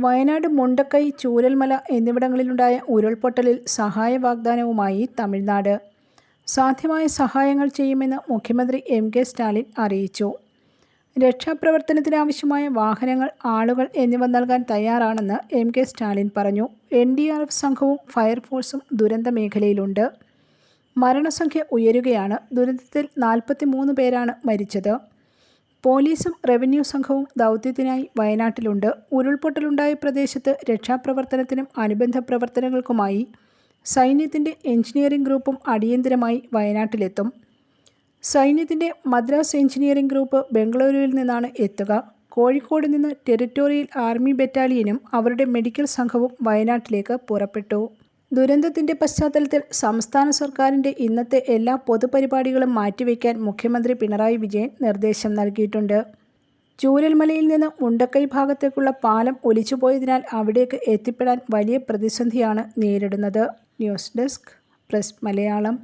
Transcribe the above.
വയനാട് മുണ്ടക്കൈ ചൂരൽമല എന്നിവിടങ്ങളിലുണ്ടായ ഉരുൾപൊട്ടലിൽ സഹായ വാഗ്ദാനവുമായി തമിഴ്നാട്. സാധ്യമായ സഹായങ്ങൾ ചെയ്യുമെന്ന് മുഖ്യമന്ത്രി എം കെ സ്റ്റാലിൻ അറിയിച്ചു. രക്ഷാപ്രവർത്തനത്തിനാവശ്യമായ വാഹനങ്ങൾ ആളുകൾ എന്നിവ നൽകാൻ തയ്യാറാണെന്ന് എം കെ സ്റ്റാലിൻ പറഞ്ഞു. എൻ ഡി ആർ എഫ് സംഘവും ഫയർഫോഴ്സും ദുരന്ത മേഖലയിലുണ്ട്. മരണസംഖ്യ ഉയരുകയാണ്. ദുരന്തത്തിൽ നാൽപ്പത്തി പേരാണ് മരിച്ചത്. പോലീസും റവന്യൂ സംഘവും ദൗത്യത്തിനായി വയനാട്ടിലുണ്ട്. ഉരുൾപൊട്ടലുണ്ടായ പ്രദേശത്ത് രക്ഷാപ്രവർത്തനത്തിനും അനുബന്ധ പ്രവർത്തനങ്ങൾക്കുമായി സൈന്യത്തിന്റെ എഞ്ചിനീയറിംഗ് ഗ്രൂപ്പും അടിയന്തരമായി വയനാട്ടിലെത്തും. സൈന്യത്തിന്റെ മദ്രാസ് എഞ്ചിനീയറിംഗ് ഗ്രൂപ്പ് ബംഗളൂരുവിൽ നിന്നാണ് എത്തുക. കോഴിക്കോട് നിന്ന് ടെറിറ്റോറിയൽ ആർമി ബറ്റാലിയനും അവരുടെ മെഡിക്കൽ സംഘവും വയനാട്ടിലേക്ക് പുറപ്പെട്ടു. ദുരന്തത്തിന്റെ പശ്ചാത്തലത്തിൽ സംസ്ഥാന സർക്കാരിന്റെ ഇന്നത്തെ എല്ലാ പൊതുപരിപാടികളും മാറ്റിവെക്കാൻ മുഖ്യമന്ത്രി പിണറായി വിജയൻ നിർദ്ദേശം നൽകിയിട്ടുണ്ട്. ചൂരൽമലയിൽ നിന്ന് മുണ്ടക്കൈ ഭാഗത്തേക്കുള്ള പാലം ഒലിച്ചുപോയതിനാൽ അവിടേക്ക് എത്തിപ്പെടാൻ വലിയ പ്രതിസന്ധിയാണ് നേരിടുന്നത്. News desk press Malayalam.